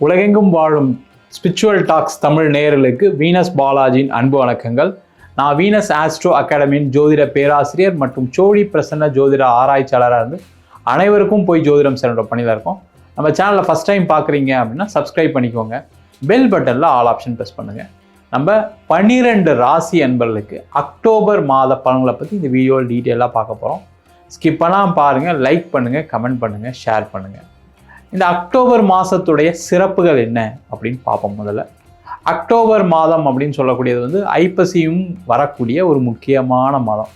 உலகெங்கும் வாழும் spiritual tax Tamil நேயர்களுக்கு வீனஸ் பாலாஜியின் அன்பு வணக்கங்கள். நான் வீனஸ் ஆஸ்ட்ரோ அகாடமியின் ஜோதிட பேராசிரியர் மற்றும் சோழி பிரசன்ன ஜோதிட ஆராய்ச்சியாளராக இருந்து அனைவருக்கும் போய் ஜோதிடம் சென்ற பணியில் இருக்கோம். நம்ம சேனலில் ஃபஸ்ட் டைம் பார்க்குறீங்க அப்படின்னா சப்ஸ்கிரைப் பண்ணிக்கோங்க. பெல் பட்டனில் ஆல் ஆப்ஷன் ப்ரெஸ் பண்ணுங்கள் நம்ம பன்னிரெண்டு ராசி அன்பர்களுக்கு அக்டோபர் மாத பலன்களை பற்றி இந்த வீடியோவில் டீட்டெயிலாக பார்க்க போகிறோம் ஸ்கிப் பண்ணாமல் பாருங்கள் லைக் பண்ணுங்கள் கமெண்ட் பண்ணுங்கள் ஷேர் பண்ணுங்கள் இந்த அக்டோபர் மாதத்துடைய சிறப்புகள் என்ன அப்படின்னு பார்ப்போம் முதல்ல. அக்டோபர் மாதம் அப்படின்னு சொல்லக்கூடியது வந்து ஐப்பசியும் வரக்கூடிய ஒரு முக்கியமான மாதம்.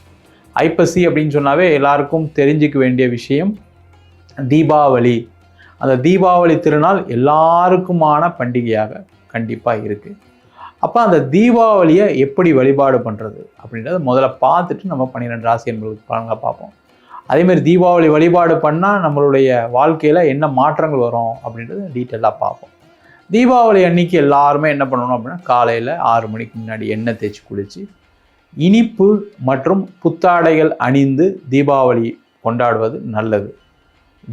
ஐப்பசி அப்படின்னு சொன்னாவே எல்லாருக்கும் தெரிஞ்சுக்க வேண்டிய விஷயம் தீபாவளி. அந்த தீபாவளி திருநாள் எல்லாருக்குமான பண்டிகையாக கண்டிப்பாக இருக்குது அப்போ அந்த தீபாவளியை எப்படி வழிபாடு பண்ணுறது அப்படின்றத முதல்ல பார்த்துட்டு நம்ம பன்னிரெண்டு ராசி என்பது பலன்களை பார்ப்போம். அதேமாதிரி தீபாவளி வழிபாடு பண்ணால் நம்மளுடைய வாழ்க்கையில் என்ன மாற்றங்கள் வரும் அப்படின்றத டீட்டெயிலாக பார்ப்போம். தீபாவளி அன்னைக்கு எல்லாருமே என்ன பண்ணணும் அப்படின்னா காலையில் ஆறு மணிக்கு முன்னாடி எண்ணெய் தேய்ச்சி குளித்து இனிப்பு மற்றும் புத்தாடைகள் அணிந்து தீபாவளி கொண்டாடுவது நல்லது.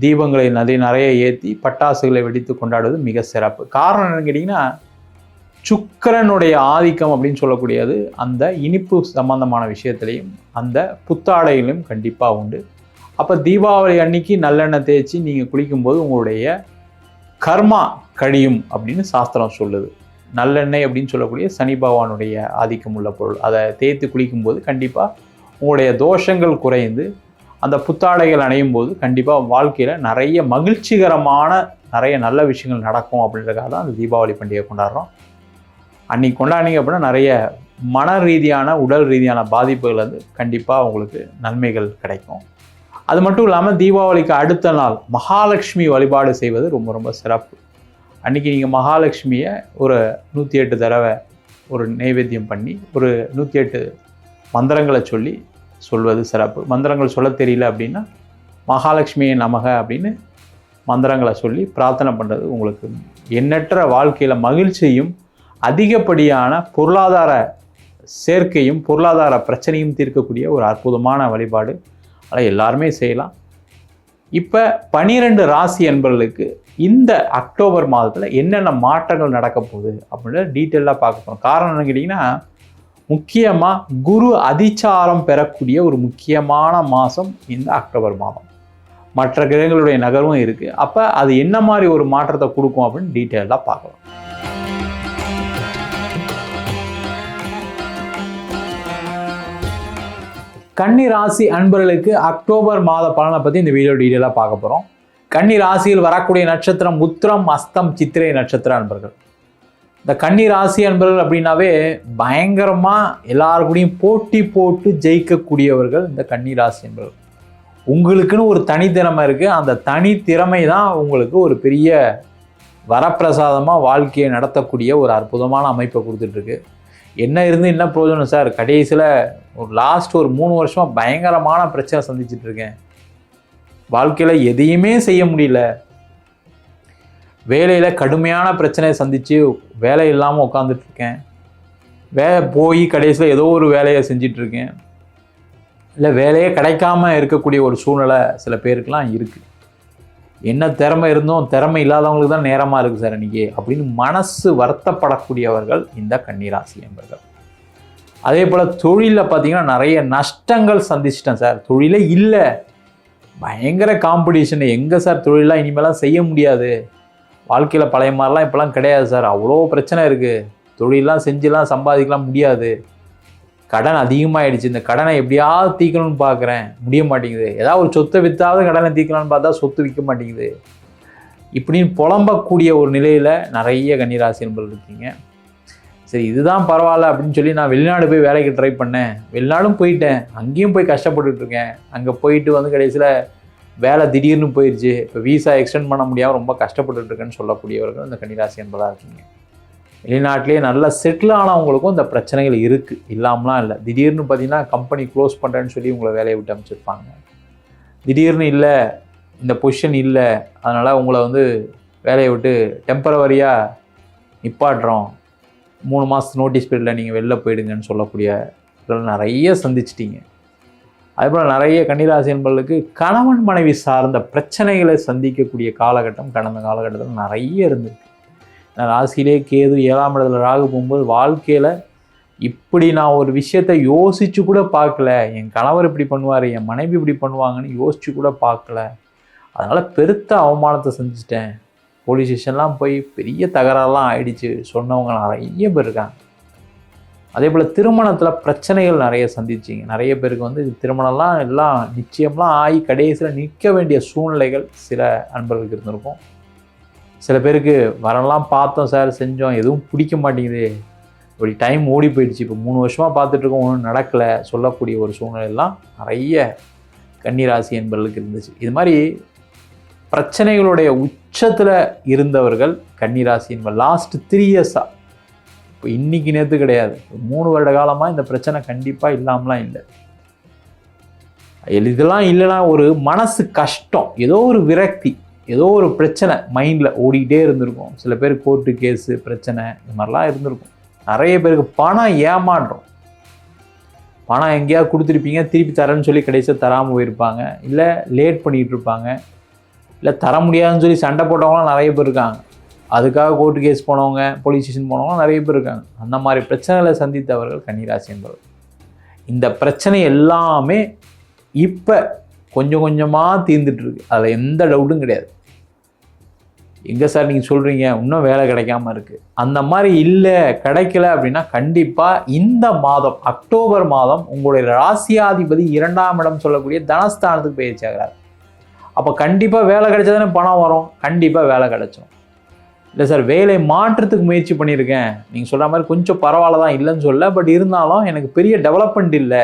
தீபங்களை நிறைய நிறைய ஏற்றி பட்டாசுகளை வெடித்து கொண்டாடுவது மிக சிறப்பு. காரணம் என்னன்னு கேட்டிங்கன்னா சுக்கரனுடைய ஆதிக்கம் அப்படின்னு சொல்லக்கூடியது அந்த இனிப்பு சம்பந்தமான விஷயத்துலையும் அந்த புத்தாடையிலும் கண்டிப்பாக உண்டு. அப்போ தீபாவளி அன்னைக்கு நல்லெண்ணெய் தேய்ச்சி நீங்கள் குளிக்கும்போது உங்களுடைய கர்மா கழியும் அப்படின்னு சாஸ்திரம் சொல்லுது. நல்லெண்ணெய் அப்படின்னு சொல்லக்கூடிய சனி பகவானுடைய ஆதிக்கம் உள்ள பொருள். அதை தேய்த்து குளிக்கும்போது கண்டிப்பாக உங்களுடைய தோஷங்கள் குறைந்து அந்த புத்தாடைகள் அணையும் போது கண்டிப்பாக வாழ்க்கையில் நிறைய மகிழ்ச்சிகரமான நிறைய நல்ல விஷயங்கள் நடக்கும் அப்படின்றதுக்காக தான் அந்த தீபாவளி பண்டிகை கொண்டாடுறோம். அன்னைக்கு கொண்டாடினீங்க அப்படின்னா நிறைய மன ரீதியான உடல் ரீதியான பாதிப்புகள் வந்து கண்டிப்பாக உங்களுக்கு நன்மைகள் கிடைக்கும். அது மட்டும் இல்லாமல் தீபாவளிக்கு அடுத்த நாள் மகாலட்சுமி வழிபாடு செய்வது ரொம்ப ரொம்ப சிறப்பு. அன்றைக்கி நீங்கள் மகாலட்சுமியை ஒரு நூற்றி எட்டு தடவை ஒரு நைவேத்தியம் பண்ணி ஒரு நூற்றி எட்டு மந்திரங்களை சொல்லி சொல்வது சிறப்பு. மந்திரங்கள் சொல்ல தெரியல அப்படின்னா மகாலட்சுமியை நமக அப்படின்னு மந்திரங்களை சொல்லி பிரார்த்தனை பண்ணுறது உங்களுக்கு எண்ணற்ற வாழ்க்கையில் மகிழ்ச்சியும் அதிகப்படியான பொருளாதார சேர்க்கையும் பொருளாதார பிரச்சனையும் தீர்க்கக்கூடிய ஒரு அற்புதமான வழிபாடு. அதை எல்லாருமே செய்யலாம். இப்போ பனிரெண்டு ராசி என்பவர்களுக்கு இந்த அக்டோபர் மாதத்தில் என்னென்ன மாற்றங்கள் நடக்க போகுது அப்படின்றத டீட்டெயிலாக பார்க்க போகிறோம் காரணம் என்ன கேட்டிங்கன்னா முக்கியமாக குரு அதிச்சாரம் பெறக்கூடிய ஒரு முக்கியமான மாதம் இந்த அக்டோபர் மாதம். மற்ற கிரகங்களுடைய நகர்வும் இருக்குது அப்போ அது என்ன மாதிரி ஒரு மாற்றத்தை கொடுக்கும் அப்படின்னு டீட்டெயிலாக பார்க்கலாம். கன்னி ராசி அன்பர்களுக்கு அக்டோபர் மாத பலனை பற்றி இந்த வீடியோ டீட்டெயிலாக பார்க்க போகிறோம் கன்னி ராசியில் வரக்கூடிய நட்சத்திரம் உத்திரம் அஸ்தம் சித்திரை நட்சத்திர அன்பர்கள். இந்த கன்னி ராசி அன்பர்கள் அப்படின்னாவே பயங்கரமாக எல்லாருக்கூடையும் போட்டி போட்டு ஜெயிக்கக்கூடியவர்கள் இந்த கன்னி ராசி அன்பர்கள். உங்களுக்குன்னு ஒரு தனித்திறமை இருக்குது அந்த தனித்திறமை தான் உங்களுக்கு ஒரு பெரிய வரப்பிரசாதமாக வாழ்க்கையை நடத்தக்கூடிய ஒரு அற்புதமான அமைப்பை கொடுத்துட்ருக்கு என்ன இருந்து என்ன பிரயோஜனம் சார்? கடைசியில் ஒரு லாஸ்ட் ஒரு மூணு வருஷமாக பயங்கரமான பிரச்சனை சந்திச்சுட்டு இருக்கேன். வாழ்க்கையில் எதையுமே செய்ய முடியல. வேலையில் கடுமையான பிரச்சனையை சந்தித்து வேலை இல்லாமல் உட்காந்துட்ருக்கேன் வே போய் கடைசியில் ஏதோ ஒரு வேலையை செஞ்சிட்ருக்கேன் இல்லை வேலையே கிடைக்காம இருக்கக்கூடிய ஒரு சூழ்நிலை சில பேருக்கெலாம் இருக்குது என்ன திறமை இருந்தும் திறமை இல்லாதவங்களுக்கு தான் நேரமாக இருக்குது சார் அன்றைக்கி அப்படின்னு மனசு வருத்தப்படக்கூடியவர்கள் இந்த கன்னிராசி என்பர்கள். அதே போல் தொழிலில் பார்த்தீங்கன்னா நிறைய நஷ்டங்கள் சந்திச்சிட்டேன் சார். தொழிலே இல்லை. பயங்கர காம்படிஷன் எங்கே சார் தொழிலாம் இனிமேலாம் செய்ய முடியாது. வாழ்க்கையில் பழைய மாதிரிலாம் இப்போலாம் கிடையாது சார். அவ்வளோ பிரச்சனை இருக்குது தொழிலெலாம் செஞ்சுலாம் சம்பாதிக்கலாம் முடியாது. கடன் அதிகமாகிடுச்சு இந்த கடனை எப்படியாவது தீக்கணும்னு பார்க்குறேன். முடிய மாட்டேங்குது. ஏதாவது ஒரு சொத்தை விற்றாவது கடனை தீக்கலாம்னு பார்த்தா சொத்து விற்க மாட்டேங்குது. இப்படின்னு புலம்பக்கூடிய ஒரு நிலையில் நிறைய கன்னிராசி என்பது இருக்கீங்க. சரி இதுதான் பரவாயில்ல அப்படின்னு சொல்லி நான் வெளிநாடு போய் வேலைக்கு ட்ரை பண்ணேன். வெளிநாடும் போயிட்டேன். அங்கேயும் போய் கஷ்டப்பட்டுட்டு இருக்கேன். அங்கே போயிட்டு வந்து கடைசியில் வேலை திடீர்னு போயிடுச்சு இப்போ வீசா எக்ஸ்டெண்ட் பண்ண முடியாமல் ரொம்ப கஷ்டப்பட்டுருக்கேன்னு சொல்லக்கூடியவர்கள் இந்த கன்னிராசி என்பதாக இருக்கீங்க. வெளிநாட்டிலேயே நல்லா செட்டில் ஆனவங்களுக்கும் இந்த பிரச்சனைகள் இருக்குது இல்லாமலாம் இல்லை. திடீர்னு பார்த்தீங்கன்னா கம்பெனி க்ளோஸ் பண்ணுறேன்னு சொல்லி உங்களை வேலையை விட்டு அமைச்சிருப்பாங்க. திடீர்னு இல்லை இந்த பொசிஷன் இல்லை அதனால் உங்களை வந்து வேலையை விட்டு டெம்பரவரியாக நிப்பாட்டுறோம். மூணு மாதத்து நோட்டீஸ் பீரியடில் நீங்கள் வெளில போயிடுங்கன்னு சொல்லக்கூடிய நிறைய சந்திச்சிட்டிங்க. அதுபோல் நிறைய கன்னிராசி என்பவர்களுக்கு கணவன் மனைவி சார்ந்த பிரச்சனைகளை சந்திக்கக்கூடிய காலகட்டம் கடந்த காலகட்டத்தில் நிறைய இருந்திருக்கு. ராசியிலே கேது ஏழாம் இடத்துல ராகு போகும்போது வாழ்க்கையில் இப்படி நான் ஒரு விஷயத்த யோசித்து கூட பார்க்கல. என் கணவர் இப்படி பண்ணுவார் என் மனைவி இப்படி பண்ணுவாங்கன்னு யோசித்து கூட பார்க்கல. அதனால் பெருத்த அவமானத்தை செஞ்சுட்டேன் போலீஸ் ஸ்டேஷன்லாம் போய் பெரிய தகராறுலாம் ஆயிடுச்சு. சொன்னவங்க நிறைய பேர் இருக்காங்க. அதே போல் திருமணத்தில் பிரச்சனைகள் நிறைய சந்திச்சிங்க. நிறைய பேருக்கு வந்து திருமணம்லாம் எல்லாம் நிச்சயம்லாம் ஆகி கடைசியில் நிற்க வேண்டிய சூழ்நிலைகள் சில அன்பர்களுக்கு இருந்திருக்கும். சில பேருக்கு வரலாம் பார்த்தோம் சார் செஞ்சோம். எதுவும் பிடிக்க மாட்டேங்குது. இப்படி டைம் ஓடி போயிடுச்சு. இப்போ மூணு வருஷமாக பார்த்துட்ருக்கோம். ஒன்றும் நடக்கலை. சொல்லக்கூடிய ஒரு சூழ்நிலையெல்லாம் நிறைய கன்னிராசி என்பவர்களுக்கு இருந்துச்சு. இது மாதிரி பிரச்சனைகளுடைய உச்சத்தில் இருந்தவர்கள் கன்னிராசி என்பது லாஸ்ட் த்ரீ இயர்ஸாக இப்போ இன்னைக்கு நேற்று கிடையாது. மூணு வருட காலமாக இந்த பிரச்சனை கண்டிப்பாக இல்லாமலாம் இல்லை. இதெல்லாம் இல்லைன்னா ஒரு மனசு கஷ்டம். ஏதோ ஒரு விரக்தி. ஏதோ ஒரு பிரச்சனை மைண்டில் ஓடிக்கிட்டே இருந்திருக்கும். சில பேர் கோர்ட்டு கேஸு பிரச்சனை இது மாதிரிலாம் இருந்திருக்கும். நிறைய பேருக்கு பணம் ஏமாற்றம். பணம் எங்கேயாவது கொடுத்துருப்பீங்க திருப்பி தரேன்னு சொல்லி கடைசியாக தராமல் போயிருப்பாங்க. இல்லை லேட் பண்ணிகிட்டு இருப்பாங்க. இல்லை தர முடியாதுன்னு சொல்லி சண்டை போட்டவங்களாம் நிறைய பேர் இருக்காங்க. அதுக்காக கோர்ட்டு கேஸ் போனவங்க போலீஸ் ஸ்டேஷன் போனவங்களாம் நிறைய பேர் இருக்காங்க. அந்த மாதிரி பிரச்சனைகளை சந்தித்தவர்கள் கன்னிராசி என்பவர் இந்த பிரச்சனை எல்லாமே இப்போ கொஞ்சம் கொஞ்சமாக தீர்ந்துட்டுருக்கு அதில் எந்த டவுட்டும் கிடையாது. எங்கே சார் நீங்கள் சொல்கிறீங்க இன்னும் வேலை கிடைக்காம இருக்குது அந்த மாதிரி இல்லை கிடைக்கல அப்படின்னா கண்டிப்பாக இந்த மாதம் அக்டோபர் மாதம் உங்களுடைய ராசியாதிபதி இரண்டாம் இடம் சொல்லக்கூடிய தனஸ்தானத்துக்கு பயிற்சி ஆகிறார் அப்போ கண்டிப்பாக வேலை கிடைச்சதானே பணம் வரும். கண்டிப்பாக வேலை கிடைச்சிடும் இல்லை சார் வேலை மாற்றத்துக்கு முயற்சி பண்ணியிருக்கேன். நீங்கள் சொல்கிற மாதிரி கொஞ்சம் பரவாயில்ல தான் இல்லைன்னு சொல்ல பட் இருந்தாலும் எனக்கு பெரிய டெவலப்மெண்ட் இல்லை.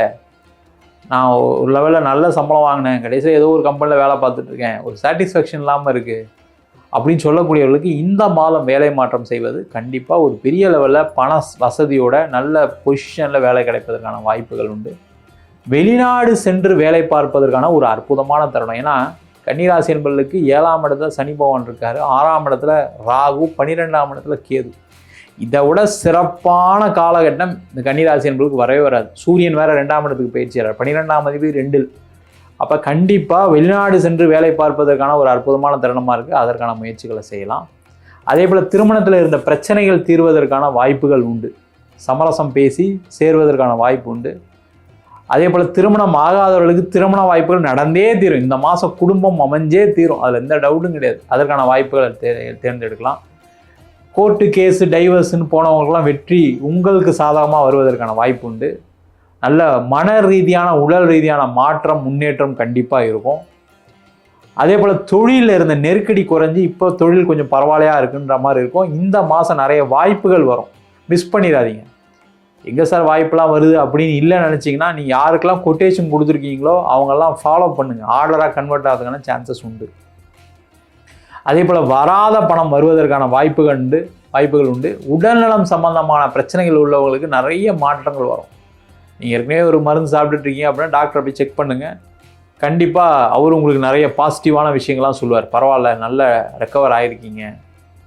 நான் ஒரு லெவலில் நல்ல சம்பளம் வாங்கினேன். கடைசியாக ஏதோ ஒரு கம்பெனியில் வேலை பார்த்துட்ருக்கேன் ஒரு சாட்டிஸ்ஃபேக்ஷன் இல்லாமல் இருக்குது அப்படின்னு சொல்லக்கூடியவர்களுக்கு இந்த மாதம் வேலை மாற்றம் செய்வது கண்டிப்பாக ஒரு பெரிய லெவலில் பண வசதியோட நல்ல பொசிஷனில் வேலை கிடைப்பதற்கான வாய்ப்புகள் உண்டு. வெளிநாடு சென்று வேலை பார்ப்பதற்கான ஒரு அற்புதமான தருணம். ஏன்னா கன்னிராசி என்பர்களுக்கு ஏழாம் இடத்துல சனி பகவான் இருக்காரு. ஆறாம் இடத்துல ராகு பன்னிரெண்டாம் இடத்துல கேது. இதை விட சிறப்பான காலகட்டம் இந்த கன்னிராசி என்பதுக்கு வரவே வராது. சூரியன் வேற ரெண்டாம் இடத்துக்கு பயிற்சியார் பன்னிரெண்டாம் அதிபதி ரெண்டில். அப்போ கண்டிப்பாக வெளிநாடு சென்று வேலை பார்ப்பதற்கான ஒரு அற்புதமான தருணமாக இருக்குது அதற்கான முயற்சிகளை செய்யலாம். அதே போல் திருமணத்தில் இருந்த பிரச்சனைகள் தீர்வதற்கான வாய்ப்புகள் உண்டு. சமரசம் பேசி சேர்வதற்கான வாய்ப்பு உண்டு. அதே போல் திருமணம் ஆகாதவர்களுக்கு திருமண வாய்ப்புகள் நடந்தே தீரும். இந்த மாதம் குடும்பம் அமைஞ்சே தீரும். அதில் எந்த டவுட்டும் கிடையாது. அதற்கான வாய்ப்புகளை தே தேர்ந்தெடுக்கலாம். கோர்ட்டு கேஸு டைவர்ஸுன்னு போனவங்களுக்கெல்லாம் வெற்றி உங்களுக்கு சாதகமாக வருவதற்கான வாய்ப்பு உண்டு. நல்ல மன ரீதியான உடல் ரீதியான மாற்றம் முன்னேற்றம் கண்டிப்பாக இருக்கும். அதே போல் தொழிலில் இருந்த நெருக்கடி குறைஞ்சி இப்போ தொழில் கொஞ்சம் பரவாயில்லையாக இருக்குன்ற மாதிரி இருக்கும். இந்த மாதம் நிறைய வாய்ப்புகள் வரும். மிஸ் பண்ணிடாதீங்க. எங்கே சார் வாய்ப்பெல்லாம் வருது அப்படின்னு இல்லை நினச்சிங்கன்னா நீங்கள் யாருக்கெல்லாம் கொட்டேஷன் கொடுத்துருக்கீங்களோ அவங்கெல்லாம் ஃபாலோ பண்ணுங்கள் ஆர்டராக கன்வெர்ட் ஆகிறதுக்கான சான்சஸ் உண்டு. அதே போல் வராத பணம் வருவதற்கான வாய்ப்புகள் உண்டு. வாய்ப்புகள் உண்டு. உடல்நலம் சம்பந்தமான பிரச்சனைகள் உள்ளவங்களுக்கு நிறைய மாற்றங்கள் வரும். நீங்கள் ஏற்கனவே ஒரு மருந்து சாப்பிட்டுட்டு இருக்கீங்க அப்படின்னா டாக்டரை போய் செக் பண்ணுங்கள் கண்டிப்பாக அவர் உங்களுக்கு நிறைய பாசிட்டிவான விஷயங்கள்லாம் சொல்லுவார். பரவாயில்ல நல்ல ரெக்கவர் ஆகிருக்கீங்க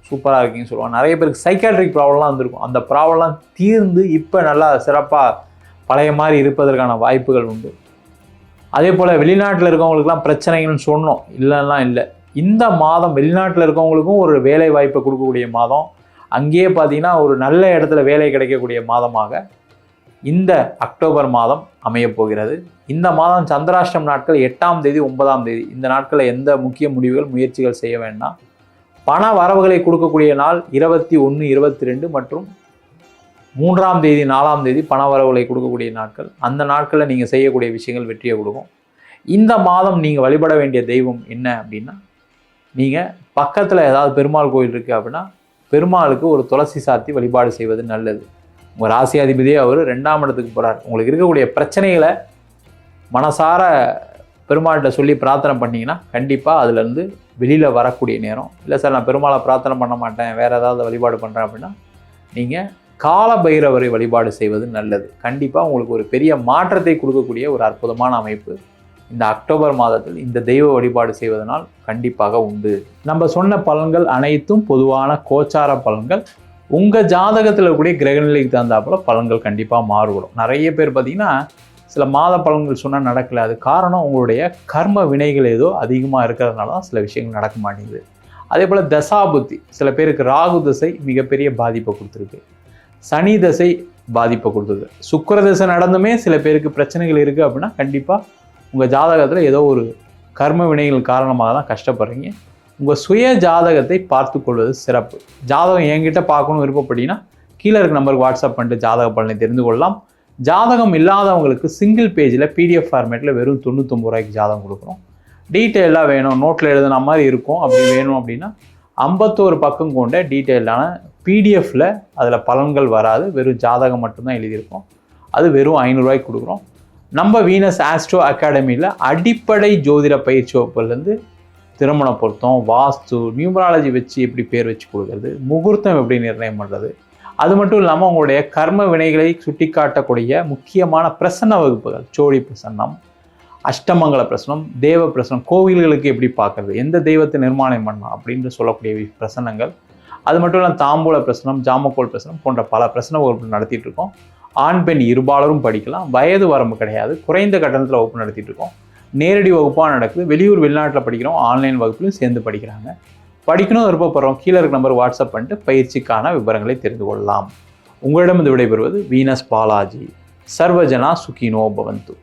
சூப்பராக இருக்கீங்கன்னு சொல்லுவாங்க. நிறைய பேருக்கு சைக்காட்ரிக் ப்ராப்ளம்லாம் வந்திருக்கும். அந்த ப்ராப்ளம்லாம் தீர்ந்து இப்போ நல்லா சிறப்பாக பழைய மாதிரி இருப்பதற்கான வாய்ப்புகள் உண்டு. அதே போல் வெளிநாட்டில் இருக்கவங்களுக்குலாம் பிரச்சனைகள்னு சொன்னோம். இல்லைன்னா இல்லை. இந்த மாதம் வெளிநாட்டில் இருக்கவங்களுக்கும் ஒரு வேலை வாய்ப்பை கொடுக்கக்கூடிய மாதம். அங்கேயே பார்த்தீங்கன்னா ஒரு நல்ல இடத்துல வேலை கிடைக்கக்கூடிய மாதமாக. இந்த அக்டோபர் மாதம் அமையப் போகிறது. இந்த மாதம் சந்திராஷ்டம் நாட்கள் எட்டாம் தேதி ஒன்பதாம் தேதி. இந்த நாட்களில் எந்த முக்கிய முடிவுகள் முயற்சிகள் செய்ய வேண்டாம். பண வரவுகளை கொடுக்கக்கூடிய நாள் இருபத்தி ஒன்று இருபத்தி ரெண்டு மற்றும் மூன்றாம் தேதி நாலாம் தேதி பண வரவுகளை கொடுக்கக்கூடிய நாட்கள். அந்த நாட்களில் நீங்கள் செய்யக்கூடிய விஷயங்கள் வெற்றியை கொடுக்கும். இந்த மாதம் நீங்கள் வழிபட வேண்டிய தெய்வம் என்ன அப்படின்னா நீங்கள் பக்கத்தில் ஏதாவது பெருமாள் கோயில் இருக்குது அப்படின்னா பெருமாளுக்கு ஒரு துளசி சாத்தி வழிபாடு செய்வது நல்லது. உங்கள் ராசியாதிபதியே அவர் ரெண்டாம் இடத்துக்கு போகிறார் உங்களுக்கு இருக்கக்கூடிய பிரச்சனைகளை மனசார பெருமாள்கிட்ட சொல்லி பிரார்த்தனை பண்ணிங்கன்னா கண்டிப்பாக அதுலேருந்து வெளியில் வரக்கூடிய நேரம். இல்லை சார் நான் பெருமாளை பிரார்த்தனை பண்ண மாட்டேன். வேறு ஏதாவது வழிபாடு பண்ணுறேன் அப்படின்னா நீங்கள் கால பைரவரை வழிபாடு செய்வது நல்லது. கண்டிப்பாக உங்களுக்கு ஒரு பெரிய மாற்றத்தை கொடுக்கக்கூடிய ஒரு அற்புதமான அமைப்பு இந்த அக்டோபர் மாதத்தில் இந்த தெய்வ வழிபாடு செய்வதனால் கண்டிப்பாக உண்டு. நம்ம சொன்ன பலன்கள் அனைத்தும் பொதுவான கோச்சார பலன்கள். உங்கள் ஜாதகத்தில் இருக்கக்கூடிய கிரகநிலைக்கு தகுந்தாப்பில் பலன்கள் கண்டிப்பாக மாறுபடும். நிறைய பேர் பார்த்திங்கன்னா சில மாத பலன்கள் சொன்னால் நடக்கல. அது காரணம் உங்களுடைய கர்ம வினைகள் ஏதோ அதிகமாக இருக்கிறதுனால தான் சில விஷயங்கள் நடக்க மாட்டேங்குது. அதே போல் தசாபுத்தி சில பேருக்கு ராகு தசை மிகப்பெரிய பாதிப்பை கொடுத்துருக்கு. சனி தசை பாதிப்பை கொடுத்துருக்கு சுக்கிர தசை நடந்துமே சில பேருக்கு பிரச்சனைகள் இருக்குது அப்படின்னா கண்டிப்பாக உங்கள் ஜாதகத்தில் ஏதோ ஒரு கர்ம வினைகள் காரணமாக தான் கஷ்டப்படுறீங்க. உங்கள் சுய ஜாதகத்தை பார்த்து கொள்வது சிறப்பு. ஜாதகம் என்கிட்ட பார்க்கணும் விருப்பப்பட்டீங்கன்னா கீழே இருக்க நம்பருக்கு வாட்ஸ்அப் பண்ணிட்டு ஜாதக பலனை தெரிந்து கொள்ளலாம். ஜாதகம் இல்லாதவங்களுக்கு சிங்கிள் பேஜில் பிடிஎஃப் ஃபார்மேட்டில் வெறும் தொண்ணூத்தொம்பது ரூபாய்க்கு ஜாதகம் கொடுக்குறோம் டீட்டெயிலாக வேணும். நோட்டில் எழுதுன மாதிரி இருக்கும். அப்படி வேணும் அப்படின்னா ஐம்பத்தோரு பக்கம் கொண்ட டீட்டெயிலான பிடிஎஃப்பில் அதில் பலன்கள் வராது. வெறும் ஜாதகம் மட்டும்தான் எழுதியிருக்கோம். அது வெறும் ஐநூறுரூவாய்க்கு கொடுக்குறோம். நம்ம வீனஸ் ஆஸ்ட்ரோ அகாடமியில் அடிப்படை ஜோதிட பயிற்சி வகுப்புலேருந்து திருமண பொருத்தம் வாஸ்து நியூமராலஜி வச்சு எப்படி பேர் வச்சு கொடுக்கறது முகூர்த்தம் எப்படி நிர்ணயம் பண்ணுறது அது மட்டும் இல்லாமல் உங்களுடைய கர்ம வினைகளை சுட்டிக்காட்டக்கூடிய முக்கியமான பிரசன்ன வகுப்புகள் சோழி பிரசன்னம் அஷ்டமங்கல பிரசனம் தேவ பிரசனம் கோவில்களுக்கு எப்படி பார்க்கறது எந்த தெய்வத்தை நிர்மாணம் பண்ணலாம் அப்படின்னு சொல்லக்கூடிய பிரசனங்கள் அது மட்டும் இல்லாமல் தாம்பூல பிரசனம் ஜாமக்கோல் பிரசனம் போன்ற பல பிரசன வகுப்பு நடத்திட்டு இருக்கோம். ஆண் பெண் இருபாலரும் படிக்கலாம் வயது வரம்பு கிடையாது குறைந்த கட்டணத்தில் வகுப்பு நடத்திட்டு இருக்கோம். நேரடி வகுப்பாக நடக்குது. வெளியூர் வெளிநாட்டில் படிக்கிறோம். ஆன்லைன் வகுப்புலையும் சேர்ந்து படிக்கிறாங்க. படிக்கணும் விருப்பப்படுறோம். கீழே இருக்க நம்பர் வாட்ஸ்அப் பண்ணிட்டு பயிற்சிக்கான விவரங்களை தெரிந்து கொள்ளலாம். உங்களிடம் இது விடைபெறுவது வீனஸ் பாலாஜி. சர்வஜனா சுகினோ பவந்து.